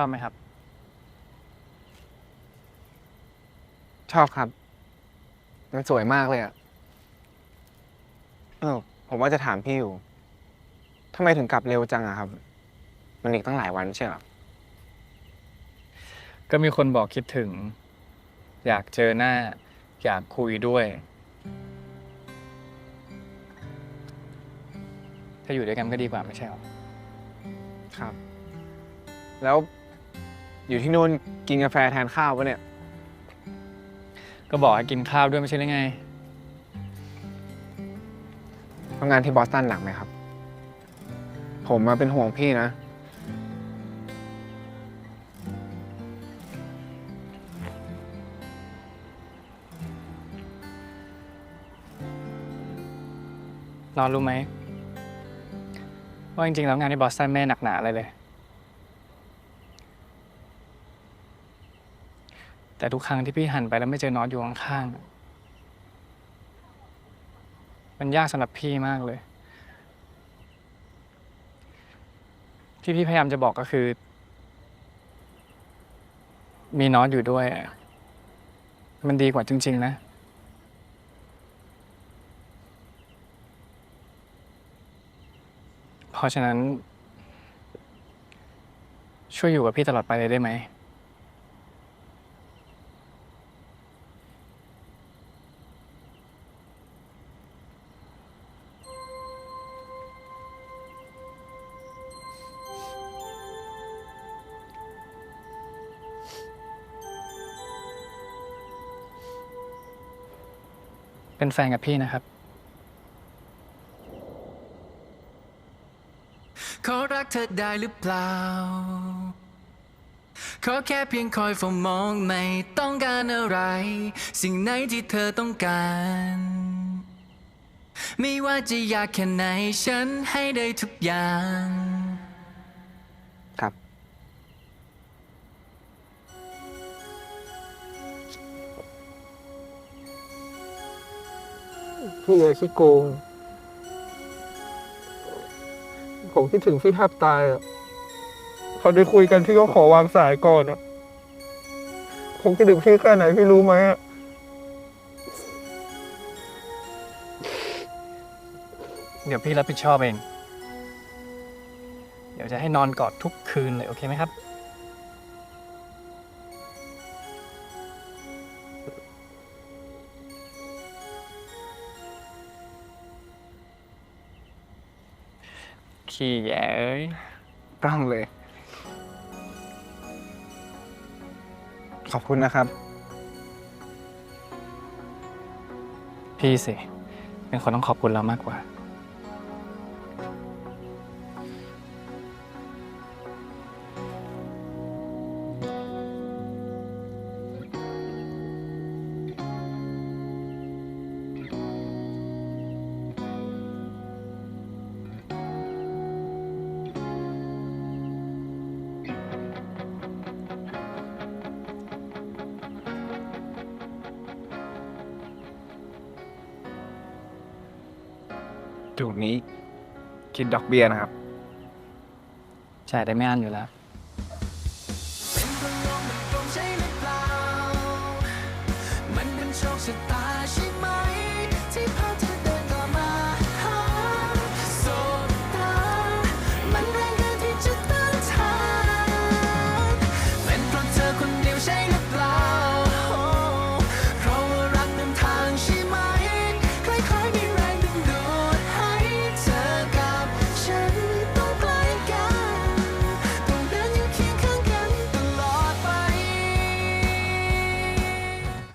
อบไหมครับ ชอบครับ มันสวยมากเลยอะเออผมว่าจะถามพี่อยู่ทำไมถึงกลับเร็วจังอะครับ มันอีกตั้งหลายวันไม่ใช่เหรอก็มีคนบอกคิดถึง อยากเจอหน้า อยากคุยด้วย ถ้าอยู่ด้วยกันก็ดีกว่าไม่ใช่หรอ ครับ แล้ว อยู่ที่นู่นกินกาแฟแทนข้าวปะเนี่ย ก็บอกให้กินข้าวด้วยไม่ใช่หรือไง ทำงานที่บอสตันหนักไหมครับ ผมมาเป็นห่วงพี่นะ นอนรู้ไหม ว่าจริงๆแล้วงานที่บอสตันไม่ได้หนักหนาอะไรเลย แต่ทุกครั้งที่พี่หันไปแล้วไม่เจอนอตอยู่ข้างๆ มันยากสำหรับพี่มากเลย ที่พี่พยายามจะบอกก็คือ มีนอตอยู่ด้วย มันดีกว่าจริง ๆ นะ เพราะฉะนั้น ช่วยอยู่กับพี่ตลอดไปเลยได้ไหม เป็นแฟนกับพี่นะครับ ขอรักเธอได้หรือเปล่า ขอแค่เพียงคอยเฝ้ามองไม่ต้องการอะไร สิ่งไหนที่เธอต้องการ ไม่ว่าจะยากแค่ไหนฉันให้ได้ทุกอย่าง ครับ พี่เอขี้โกง ผมคิดถึงพี่แทบตายอะพอได้คุยกันพี่ก็ขอวางสายก่อนอะผมคิดถึงพี่แค่ไหนพี่รู้ไหมอะเดี๋ยวพี่รับผิดชอบเอง เดี๋ยวจะให้นอนกอดทุกคืนเลย โอเคไหมครับ ขี้แย่เอ้ยต้องเลย ขอบคุณนะครับ พี่สิเป็นคนต้องขอบคุณเรามากกว่า ถูกนี้ คิดดอกเบี้ยนะครับ จ่ายได้ไม่อั้นอยู่แล้ว